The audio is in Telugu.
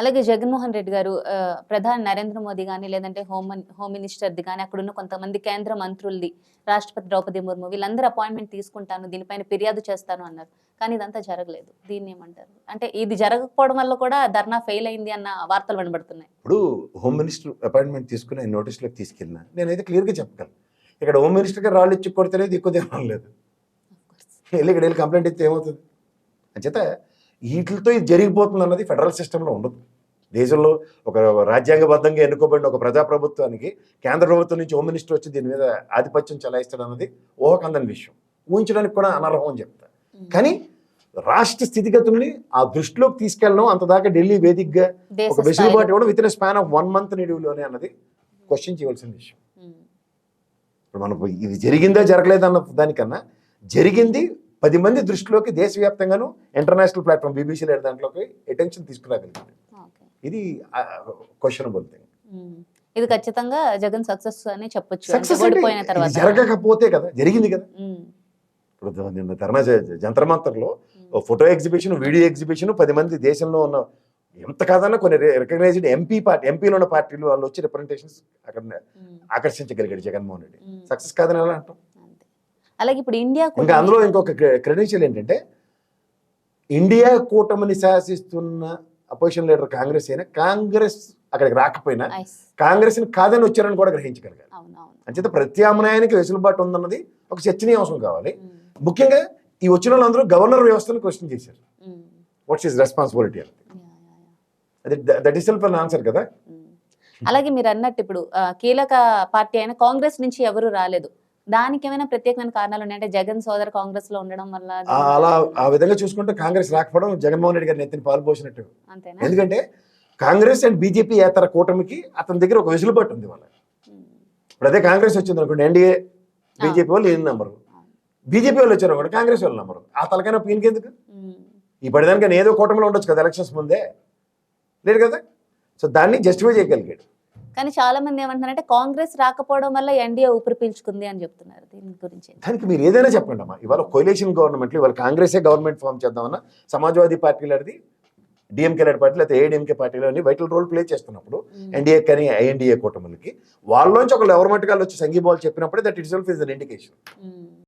అలాగే జగన్మోహన్ రెడ్డి గారు ప్రధాని నరేంద్ర మోదీ కానీ లేదంటే హోమ్ హోమ్ మినిస్టర్ది కానీ అక్కడున్న కొంతమంది కేంద్ర మంత్రులది రాష్ట్రపతి ద్రౌపది ముర్ము వీళ్ళందరూ అపాయింట్మెంట్ తీసుకుంటాను దీనిపైన ఫిర్యాదు చేస్తాను అన్నారు. కానీ ఇదంతా జరగలేదు. దీన్ని ఏమంటారు? అంటే ఇది జరగకపోవడం వల్ల కూడా ధర్నా ఫెయిల్ అయింది అన్న వార్తలు వినబడుతున్నాయి. ఇప్పుడు హోమ్ మినిస్టర్ అపాయింట్మెంట్ తీసుకుని నోటీస్లోకి తీసుకెళ్ళినా నేనైతే క్లియర్గా చెప్పగలను. ఇక్కడ హోమ్ మినిస్టర్కి రాళ్ళు ఇచ్చి కొడితేనేది ఎక్కువ తినడం లేదు. వెళ్ళి ఇక్కడ వెళ్ళి కంప్లైంట్ ఇస్తే ఏమవుతుంది? అంచేత వీటితో ఇది జరిగిపోతుంది అన్నది ఫెడరల్ సిస్టంలో ఉండదు. దేశంలో ఒక రాజ్యాంగబద్ధంగా ఎన్నుకోబడిన ఒక ప్రజాప్రభుత్వానికి కేంద్ర ప్రభుత్వం నుంచి హోమ్ మినిస్టర్ వచ్చి దీని మీద ఆధిపత్యం చెలాయిస్తాడు అన్నది ఊహకందని విషయం. ఊహించడానికి కూడా అనర్హం అని చెప్తా. కానీ రాష్ట్ర స్థితిగతుల్ని ఆ దృష్టిలోకి తీసుకెళ్ళడం అంతదాకా ఢిల్లీ వేదికగా ఒక వెసులుబాటు ఇవ్వడం with in span of one month నిడివిలోనే అన్నది క్వశ్చన్ చేయవలసిన విషయం. ఇప్పుడు మనకు ఇది జరిగిందా జరగలేదన్న దానికన్నా జరిగింది పది మంది దృష్టిలోకి దేశవ్యాప్తంగాను ఇంటర్నేషనల్ ప్లాట్ఫామ్ బీబీసీ లేని దాంట్లోకి అటెన్షన్ తీసుకురాగలిగింది. ఇది క్వశ్చనబుల్ థింగ్. ఇది ఖచ్చితంగా జగన్ సక్సెస్ అని చెప్పొచ్చు జరగకపోతే కదా జరిగింది కదా ఇప్పుడు నిన్న ధర్నా జ- జంతర్ మంతర్లో ఓ ఫోటో ఎగ్జిబిషన్ వీడియో ఎగ్జిబిషన్ పది మంది దేశంలో ఉన్న ఎంత కాదన్నా కొన్ని రికగ్నైజ్డ్ ఎంపీ పార్టీ ఎంపీలో ఉన్న పార్టీలు వాళ్ళు వచ్చి రిప్రజెంటేషన్స్ అక్కడ ఆకర్షించగలిగాడు జగన్మోహన్ రెడ్డి. సక్సెస్ కాదని ఎలా అంటాం. అలాగే ఇప్పుడు ఇండియా ఇంకా అందులో ఇంకొక క్రెడెన్షియల్ ఏంటంటే ఇండియా కూటమిని శాసిస్తున్న అపోజిషన్ లీడర్ కాంగ్రెస్ అయినా కాంగ్రెస్ అక్కడికి రాకపోయినా కాంగ్రెస్ కాదని వచ్చారని కూడా గ్రహించగలిగారు అంచేత ప్రత్యామ్నాయానికి వెసులుబాటు ఉందన్నది ఒక చర్చనీయాంశం కావాలి. ముఖ్యంగా ఈ వచ్చిన వాళ్ళందరూ గవర్నర్ వ్యవస్థను క్వశ్చన్ చేశారు. What's is responsibility. అది దట్ సెల్ఫ్ అన్ ఆన్సర్ కదా. అలాగే మీరు అన్నట్టు ఇప్పుడు కీలక పార్టీ అయిన కాంగ్రెస్ నుంచి ఎవరు రాలేదు. దానికి ఏమైనా ప్రత్యేకమైన కారణాలు ఉన్నాయంటే జగన్ సోదర కాంగ్రెస్లో ఉండడం వల్ల అలా ఆ విధంగా చూసుకుంటే కాంగ్రెస్ రాకపోవడం జగన్మోహన్ రెడ్డి గారి నెత్తిని పాలు పోసినట్టు. అంతేనా? ఎందుకంటే కాంగ్రెస్ అండ్ బీజేపీ ఏతర కూటమికి అతని దగ్గర ఒక వెసులుబాటు ఉంది వాళ్ళ ఇప్పుడు అదే కాంగ్రెస్ వచ్చింది అనుకోండి ఎన్డీఏ బీజేపీ వాళ్ళు ఈయన నంబరు బీజేపీ వాళ్ళు వచ్చారు కూడా కాంగ్రెస్ వాళ్ళు నంబరు ఆ తలకైనా ఈయనకి ఎందుకు? ఈ పడిదానికైనా ఏదో కూటమిలో ఉండొచ్చు కదా ఎలక్షన్స్ ముందే. లేదు కదా? సో దాన్ని జస్టిఫై చేయగలిగాడు. కానీ చాలా మంది ఏమంటున్నారంటే కాంగ్రెస్ రాకపోవడం వల్ల ఎన్డీఏ ఊపిరి పీల్చుకుంది అని చెప్తున్నారు. దీని గురించి దానికి మీరు ఏదైనా చెప్పండి అమ్మా. ఇవాళ కొయిలేషన్ గవర్నమెంట్లు ఇవాళ కాంగ్రెసే గవర్నమెంట్ ఫామ్ చేద్దామన్నా సమాజ్వాదీ పార్టీలది డిఎంకే లాంటి పార్టీలు అయితే ఏడీఎంకే పార్టీలు అని వైటల్ రోల్ ప్లే చేస్తున్నప్పుడు ఎన్డీఏ కానీ ఐఎన్డీఏ కూటమిలకి వాళ్ళలోంచి ఒకళ్ళు ఎవరి మట్టుకాలు వచ్చి సంఘీభావాలు చెప్పినప్పుడే that it self is an indication.